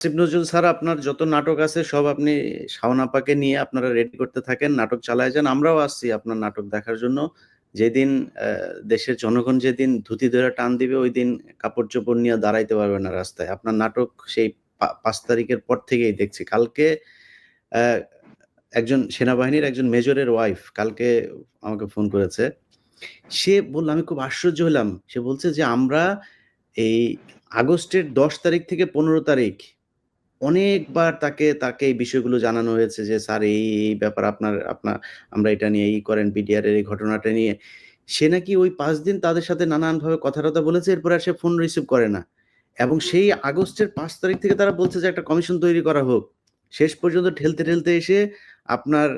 Asif Nazrul sir, আপনার যত নাটক আছে, সব আপনি শাওন আপাকে নিয়ে আপনারা রেডি করতে থাকেন, নাটক চালায় যান। আমরাও আসছি আপনার নাটক দেখার জন্য। যেদিন দেশের জনগণ যেদিন ধুতি ধরে টান দিবে, ওই দিন কাপড় চোপড় নিয়ে দাঁড়াইতে পারবে না রাস্তায়। আপনার নাটক সেই পাঁচ তারিখের পর থেকেই দেখছি। কালকে একজন সেনাবাহিনীর একজন মেজরের ওয়াইফ কালকে আমাকে ফোন করেছে। সে বলল, আমি খুব আশ্চর্য হলাম। সে বলছে যে, আমরা এই আগস্টের দশ তারিখ থেকে পনেরো তারিখ অনেকবার তাকে তাকে এই বিষয়গুলো জানানো হয়েছে যে, স্যার, এই এই ব্যাপার আপনার আপনার, আমরা এটা নিয়ে এই করেন বিডিআর এর এই ঘটনাটা নিয়ে। সে নাকি ওই পাঁচ দিন তাদের সাথে নানানভাবে কথা টথা বলেছে, এরপরে আর সে ফোন রিসিভ করে না। এবং সেই আগস্টের পাঁচ তারিখ থেকে তারা বলছে যে, একটা কমিশন তৈরি করা হোক। শেষ পর্যন্ত ঠেলতে ঠেলতে এসে আপনার,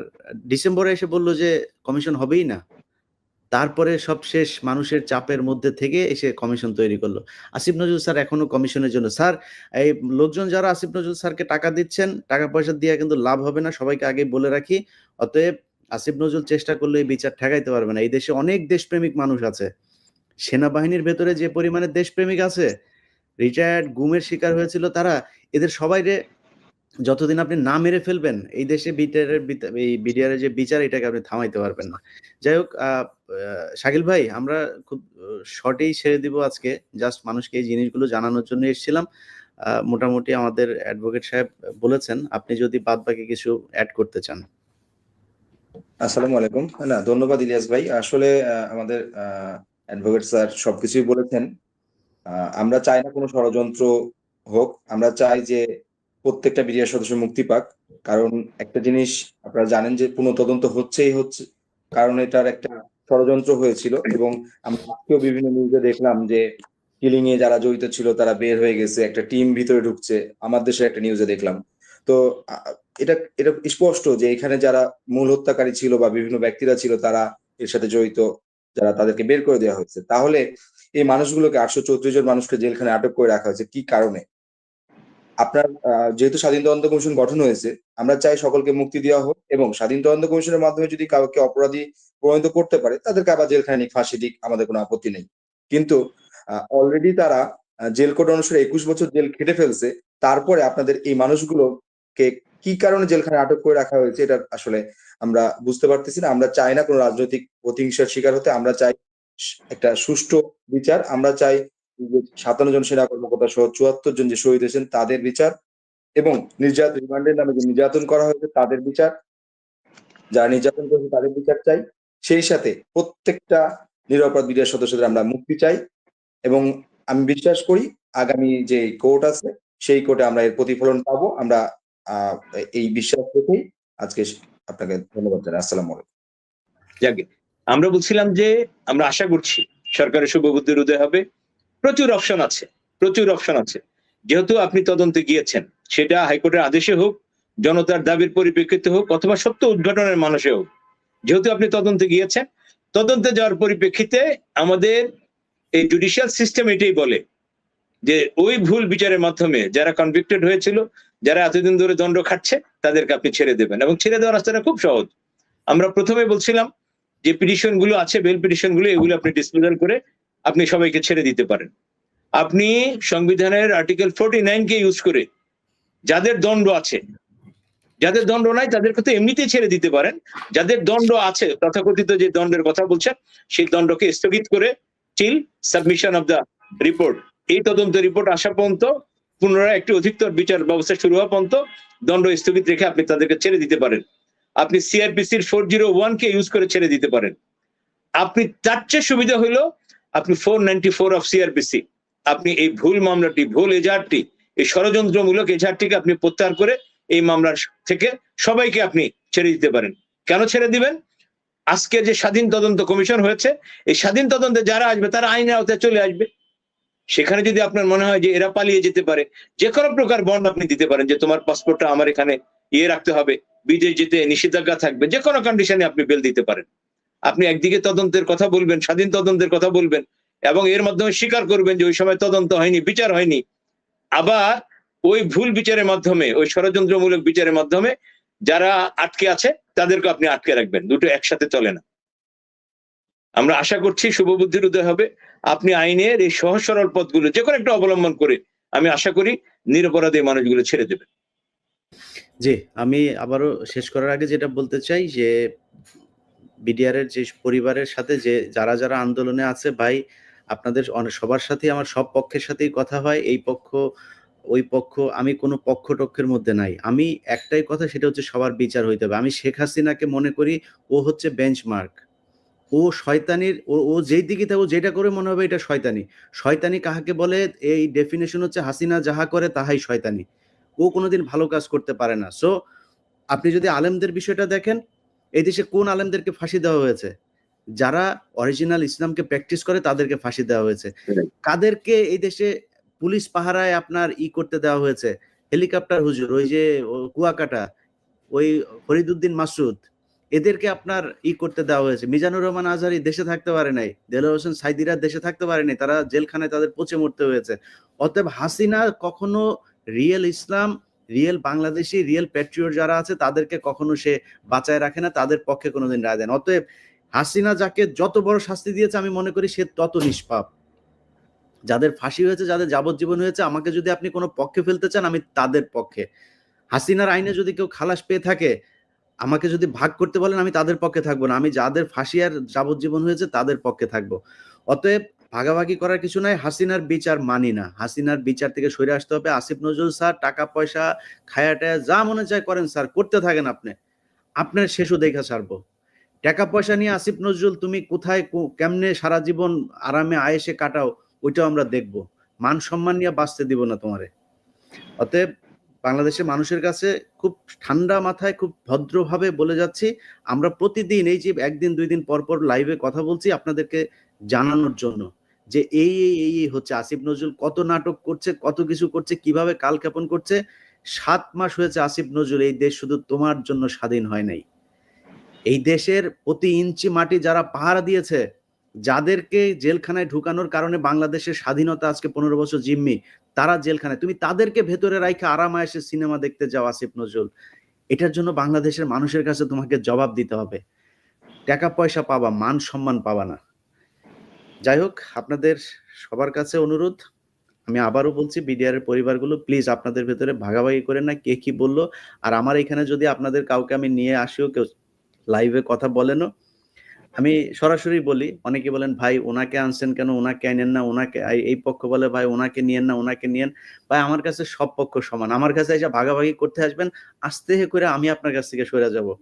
ডিসেম্বরে এসে বলল যে, কমিশন হবেই না। তারপরে সব শেষ মানুষের চাপের মধ্যে থেকে এসে কমিশন তৈরি করল। আসিফ নজরুল স্যার এখনও কমিশনের জন্য। স্যার, এই লোকজন যারা আসিফ নজরুল স্যারকে টাকা দিচ্ছেন, টাকা পয়সা দিয়ে কিন্তু লাভ হবে না, সবাইকে আগে বলে রাখি। অতএব আসিফ নজরুল চেষ্টা করলে এই বিচার ঠেকাইতে পারবে না। এই দেশে অনেক দেশপ্রেমিক মানুষ আছে। সেনাবাহিনীর ভেতরে যে পরিমাণে দেশপ্রেমিক আছে রিটায়ার্ড গুমের শিকার হয়েছিল তারা, এদের সবাইরে যতদিন আপনি না মেরে ফেলবেন, এই দেশে বিটিআরের এই বিডিআরের যে বিচার, এটাকে আপনি থামাইতে পারবেন না। যাই হোক শাকিল ভাই, আমরা খুব শর্টেই ছেড়ে দিব আজকে। জাস্ট মানুষকে এই জিনিসগুলো জানানোর জন্য এসেছিলাম। মোটামুটি আমাদের অ্যাডভোকেট সাহেব বলেছেন, আপনি যদি বাদ বাকি কিছু অ্যাড করতে চান। আসসালামু আলাইকুম না, ধন্যবাদ ইলিয়াস ভাই। আসলে আমাদের অ্যাডভোকেট স্যার সবকিছুই বলেছেন। আমরা চাই না কোনো ষড়যন্ত্র হোক। আমরা চাই যে প্রত্যেকটা বিডিআর সদস্য মুক্তি পাক। কারণ একটা জিনিস আপনারা জানেন যে পুনঃ তদন্ত হচ্ছেই হচ্ছে। কারণ এটার একটা ষড়যন্ত্র হয়েছিল এবং আমরা বিভিন্ন নিউজে দেখলাম যে কিলিং এ যারা জড়িত ছিল তারা বের হয়ে গেছে, একটা টিম ভিতরে ঢুকছে, আমার দেশে একটা নিউজে দেখলাম। তো এটা এটা স্পষ্ট যে এখানে যারা মূল হত্যাকারী ছিল বা বিভিন্ন ব্যক্তিরা ছিল তারা এর সাথে জড়িত, যারা তাদেরকে বের করে দেওয়া হয়েছে। তাহলে এই মানুষগুলোকে আটশো চৌত্রিশ জন মানুষকে জেলখানে আটক করে রাখা হয়েছে কি কারণে? আপনার যেহেতু স্বাধীন তদন্ত কমিশন গঠন হয়েছে, আমরা চাই সকলকে মুক্তি দেওয়া হোক এবং স্বাধীন তদন্ত কমিশনের মাধ্যমে যদি কাউকে অপরাধী প্রমাণিত করতে পারে, তাদেরকে আবার জেলখানে নিক ফাঁসি দিক, আমাদের কোনো আপত্তি নেই। কিন্তু অলরেডি তারা জেল কোড অনুসারে একুশ বছর জেল খেটে ফেলছে, তারপরে আপনাদের এই মানুষগুলোকে কি কারণে জেলখানে আটক করে রাখা হয়েছে, এটা আসলে আমরা বুঝতে পারতেছি না। আমরা চাই না কোনো রাজনৈতিক প্রতিহিংসার শিকার হতে, আমরা চাই একটা সুষ্ঠু বিচার, আমরা চাই সাতান্ন জন সেনা কর্মকর্তা সহ চুয়াত্তর জন যে শহীদ হয়েছেন, তাদের বিচার এবং নির্যাতন রিমান্ডের নামে যে নির্যাতন করা হয়েছে, তাদের বিচার। যারা নির্যাতন করেছে, তাদের বিচার চাই। সেই সাথে প্রত্যেকটা নিরাপরাধ বিডিআর সদস্যদের আমরা মুক্তি চাই এবং আমি বিশ্বাস করি আগামী যে কোর্ট আছে, সেই কোর্টে আমরা এর প্রতিফলন পাবো। আমরা এই বিশ্বাস রেখেই আজকে আপনাকে ধন্যবাদ জানাই। আসসালাম আলাইকুম। আমরা বলছিলাম যে আমরা আশা করছি সরকারের শুভ শুভবুদ্ধির উদয় হবে। প্রচুর অপশন আছে, প্রচুর অপশন আছে। যেহেতু আপনি তদন্তে গিয়েছেন, সেটা হাইকোর্টের আদেশে হোক, জনতার দাবির পরিপ্রেক্ষিতে হোক, অথবা সত্য উদ্ঘাটনের মানুষে হোক। যেহেতু আপনি তদন্তে গিয়েছেন, তদন্তে যাওয়ার পরিপ্রেক্ষিতে আমাদের এই জুডিশিয়াল সিস্টেম এটাই বলে যে ওই ভুল বিচারের মাধ্যমে যারা কনভিক্টেড হয়েছিল, যারা এতদিন ধরে দণ্ড খাচ্ছে তাদেরকে আপনি ছেড়ে দেবেন এবং ছেড়ে দেওয়ার রাস্তাটা খুব সহজ। আমরা প্রথমে বলছিলাম যে পিটিশনগুলো আছে বেল পিটিশনগুলো, এগুলো আপনি ডিসপোজাল করে আপনি সবাইকে ছেড়ে দিতে পারেন। আপনি সংবিধানের আর্টিকেল ফোর্টি কে ইউজ করে যাদের দণ্ড আছে, যাদের দণ্ড নাই তাদেরকে তো এমনিতেই ছেড়ে দিতে পারেন। যাদের দণ্ড আছে, তথাকথিত যে দণ্ডের কথা বলছেন, সেই দণ্ডকে স্থগিত করে till submission of the report এই তদন্ত রিপোর্ট আসা পর্যন্ত পুনরায় একটি অধিকতর বিচার ব্যবস্থা শুরু হওয়া পর্যন্ত দণ্ড স্থগিত রেখে আপনি তাদেরকে ছেড়ে দিতে পারেন। আপনি সিআরপিসির ফোর জিরো ওয়ান কে ইউজ করে ছেড়ে দিতে পারেন। আপনি তার চেয়ে সুবিধা হইল আপনি four ninety four of CrPC আপনি এই ভুল মামলাটি, ভুল এজাহারটি, এই ষড়যন্ত্রমূলক এজাহারটিকে আপনি প্রত্যাহার করে এই মামলার থেকে সবাইকে আপনি ছেড়ে দিতে পারেন। কেন ছেড়ে দিবেন? আজকে যে স্বাধীন তদন্ত কমিশন হয়েছে, এই স্বাধীন তদন্তে যারা আসবে, তারা আইনের আওতায় চলে আসবে। সেখানে যদি আপনার মনে হয় যে এরা পালিয়ে যেতে পারে, যে কোনো প্রকার বন্ড আপনি দিতে পারেন যে তোমার পাসপোর্টটা আমার এখানে ইয়ে রাখতে হবে, বিদেশ যেতে নিষেধাজ্ঞা থাকবে, যে কোনো কন্ডিশনে আপনি বেল দিতে পারেন। আপনি একদিকে তদন্তের কথা বলবেন, স্বাধীন তদন্তের কথা বলবেন, এবং এর মাধ্যমে স্বীকার করবেন যে ওই সময় তদন্ত হয়নি, বিচার হয়নি। আবার ওই ভুল বিচারের মাধ্যমে, ওই ষড়যন্ত্রমূলক বিচারের মাধ্যমে যারা আটকে আছে, তাদেরকে আপনি আটকে রাখবেন, দুটো একসাথে চলে না। আমরা আশা করছি শুভবুদ্ধির উদয় হবে। আপনি আইনের এই সহজ সরল পথগুলো যে কোনো একটা অবলম্বন করে, আমি আশা করি নিরপরাধী মানুষগুলো ছেড়ে দেবেন জি, আমি আবারও শেষ করার আগে যেটা বলতে চাই যে বিডিআর এর যে পরিবারের সাথে যে যারা যারা আন্দোলনে আছে, ভাই, আপনাদের সবার সাথে আমার সব পক্ষের সাথেই কথা হয়। এই পক্ষ, ওই পক্ষ, আমি কোনো পক্ষ টক্ষের মধ্যে নাই। আমি একটাই কথা, সেটা হচ্ছে সবার বিচার হইতে হবে। আমি শেখ হাসিনাকে মনে করি, ও হচ্ছে বেঞ্চমার্ক ও শয়তানির, ও ও যেই দিকে থাকে ও যেটা করে মনে হবে এটা শয়তানি। শয়তানি কাহাকে বলে? এই ডেফিনেশন হচ্ছে হাসিনা যাহা করে, তাহাই শয়তানি। ও কোনোদিন ভালো কাজ করতে পারে না। সো আপনি যদি আলেমদের বিষয়টা দেখেন এই দেশে কোন আলেমদেরকে ফাঁসি দেওয়া হয়েছে? যারা অরিজিনাল ইসলামকে প্র্যাকটিস করে তাদেরকে ফাঁসি দেওয়া হয়েছে। কাদেরকে এই দেশে পুলিশ পাহারায় আপনার ই করতে দেওয়া হয়েছে? হেলিকপ্টার হুজুর ওই যে কুয়াকাটা ওই ফরিদুদ্দিন মাসুদ এদেরকে আপনার ই করতে দেওয়া হয়েছে। মিজানুর রহমান আজহারি দেশে থাকতে পারে নাই দেলোয়ার হোসেন সাইদিরা দেশে থাকতে পারে নাই তারা জেলখানায় তাদের পচে মরতে হয়েছে। অতএব হাসিনা কখনো real Islam real Bangladeshi, real patriot যারা আছে, তাদেরকে কখনো সে বাঁচায় রাখে না, তাদের পক্ষে কোনোদিন রায় দেন অতএব হাসিনা যাকে যত বড় শাস্তি দিয়েছে, আমি মনে করি সে তত নিষ্পাপ। যাদের ফাঁসি হয়েছে, যাদের যাবজ্জীবন হয়েছে, আমাকে যদি আপনি কোনো পক্ষে ফেলতে চান, আমি তাদের পক্ষে। হাসিনার আইনে যদি কেউ খালাস পেয়ে থাকে, আমাকে যদি ভাগ করতে বলেন, আমি তাদের পক্ষে থাকব না। আমি যাদের ফাঁসি আর যাবজ্জীবন হয়েছে, তাদের পক্ষে থাকব। অতএব ভাগাভাগি করার কিছু নাই, হাসিনার বিচার মানি না। হাসিনার বিচার থেকে সরে আসতে হবে। আসিফ নজরুল স্যার টাকা, পয়সা, খায়া টায়া, যা মনে চায় করেন স্যার, করতে থাকেন আপনি। আপনার শেষও দেখা ছাড়বো টাকা, পয়সা নিয়ে আসিফ নজরুল, তুমি কোথায় কেমনে সারা জীবন আরামে, আয়েসে কাটাও, ওইটাও আমরা দেখব। মান সম্মান নিয়ে বাঁচতে দিব না তোমারে। অতএব বাংলাদেশের মানুষের কাছে খুব ঠান্ডা মাথায়, খুব ভদ্রভাবে বলে যাচ্ছি, আমরা প্রতিদিন এই যে একদিন, দুই দিন পর পর লাইভে কথা বলছি, আপনাদেরকে জানানোর জন্য। যে এই এই এই হচ্ছে আসিফ নজরুল কত নাটক করছে, কত কিছু করছে, কীভাবে কাল ক্ষেপণ করছে। সাত মাস হয়েছে আসিফ নজরুল, এই দেশ শুধু তোমার জন্য স্বাধীন হয় নাই। এই দেশের প্রতি ইঞ্চি মাটি যারা পাহারা দিয়েছে, যাদেরকে জেলখানায় ঢুকানোর কারণে বাংলাদেশের স্বাধীনতা আজকে পনেরো বছর জিম্মি, তারা জেলখানায়, তুমি তাদেরকে ভেতরে রাইখে আরামে এসে সিনেমা দেখতে যাও আসিফ নজরুল। এটার জন্য বাংলাদেশের মানুষের কাছে তোমাকে জবাব দিতে হবে। টাকা পয়সা পাবা, মান সম্মান পাবা না। যাই হোক, আপনাদের সবার কাছে অনুরোধ। আমি আবারও বলছি বিডিআর এর পরিবারগুলো প্লিজ আপনাদের ভেতরে ভাগাভাগি করে না কে কি বলল। আর আমার এখানে যদি আপনাদের কাউকে আমি নিয়ে আসিও, কেউ লাইভে কথা বলেনও আমি সরাসরি বলি, অনেকে বলেন, ভাই, ওনাকে আনছেন কেন? ওনাকে আনেন না, ওনাকে এই- এই পক্ষ বলে, ভাই, ওনাকে নিয়েন না, ওনাকে নিয়েন। ভাই, আমার কাছে সব পক্ষ সমান। আমার কাছে এসে ভাগাভাগি করতে আসবেন, আস্তে করে আমি আপনার কাছ থেকে সরে যাব।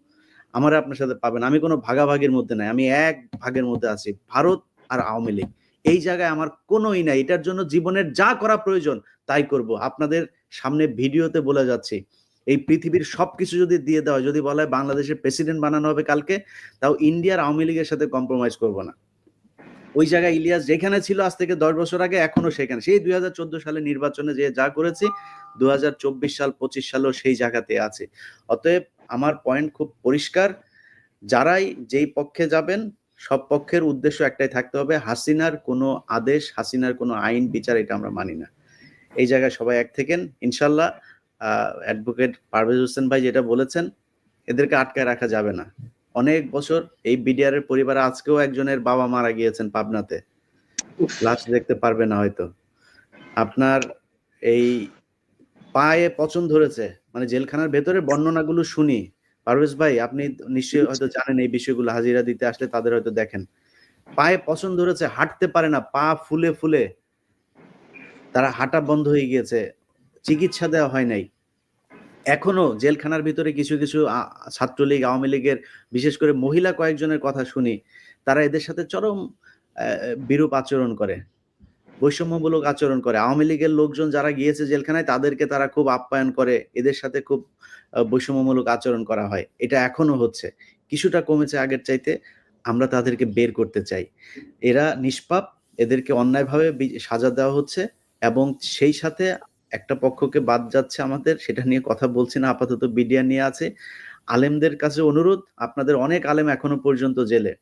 আমার আপনার সাথে পাবেন। আমি কোনো ভাগাভাগির মধ্যে নাই। আমি এক ভাগের মধ্যে আছি। ভারত আর আওয়ামী লীগ। এই জায়গায় আমার কোনোই নাই। এটার জন্য জীবনের যা করা প্রয়োজন, তাই করব। আপনাদের সামনে ভিডিওতে বলে যাচ্ছি, এই পৃথিবীর সবকিছু যদি দিয়ে দেওয়া যদি বলা হয় বাংলাদেশের প্রেসিডেন্ট বানানো হবে কালকে, তাও ইন্ডিয়ার আওয়ামী লীগের সাথে কম্প্রোমাইজ করব না। ওই জায়গায় ইলিয়াস যেখানে ছিল আজ থেকে দশ বছর আগে, এখনও সেখানে। সেই দুই হাজার চোদ্দ সালে নির্বাচনে যে যা করেছি দু হাজার চব্বিশ সাল, পঁচিশ সালও সেই জায়গাতে আছে। অতএব আমার পয়েন্ট খুব পরিষ্কার। যারাই যেই পক্ষে যাবেন সব পক্ষের উদ্দেশ্য একটাই থাকতে হবে হাসিনার কোনো আদেশ হাসিনার কোনো আইন বিচার এটা আমরা মানি না। এই জায়গায় সবাই এক থেকেন ইনশাল্লাহ অ্যাডভোকেট পারভেজ হোসেন ভাই যেটা বলেছেন এদেরকে আটকায় রাখা যাবে না। অনেক বছর এই বিডিআর এর পরিবারে আজকেও একজনের বাবা মারা গিয়েছেন পাবনাতে। লাশ দেখতে পারবে না হয়তো। আপনার এই পায়ে পচন ধরেছে মানে জেলখানার ভেতরে বর্ণনাগুলো শুনি। পারভেজ ভাই আপনি নিশ্চয়ই হয়তো জানেন এই বিষয়গুলো হাজিরা দিতে আসলে তাদের হয়তো দেখেন। পায়ে পচন ধরেছে হাঁটতে পারে না পা ফুলে ফুলে তারা হাঁটা বন্ধ হয়ে গিয়েছে চিকিৎসা দেওয়া হয় নাই। এখনও জেলখানার ভিতরে কিছু কিছু ছাত্রলীগ আওয়ামী লীগের বিশেষ করে মহিলা কয়েকজনের কথা শুনি তারা এদের সাথে চরম বিরূপ আচরণ করে বৈষম্যমূলক আচরণ করে। আওয়ামী লীগের লোকজন যারা গিয়েছে জেলখানায় তাদেরকে তারা খুব আপ্যায়ন করে এদের সাথে খুব বৈষম্যমূলক আচরণ করা হয়। এটা এখনও হচ্ছে। কিছুটা কমেছে আগের চাইতে, আমরা তাদেরকে বের করতে চাই। এরা নিষ্পাপ, এদেরকে অন্যায়ভাবে সাজা দেওয়া হচ্ছে এবং সেই সাথে একটা পক্ষকে বাদ যাচ্ছে আমাদের, সেটা নিয়ে কথা বলছি না, আপাতত বিডিয়া নিয়ে আছে। আলেমদের কাছে অনুরোধ, আপনাদের অনেক আলেম এখনও পর্যন্ত জেলে।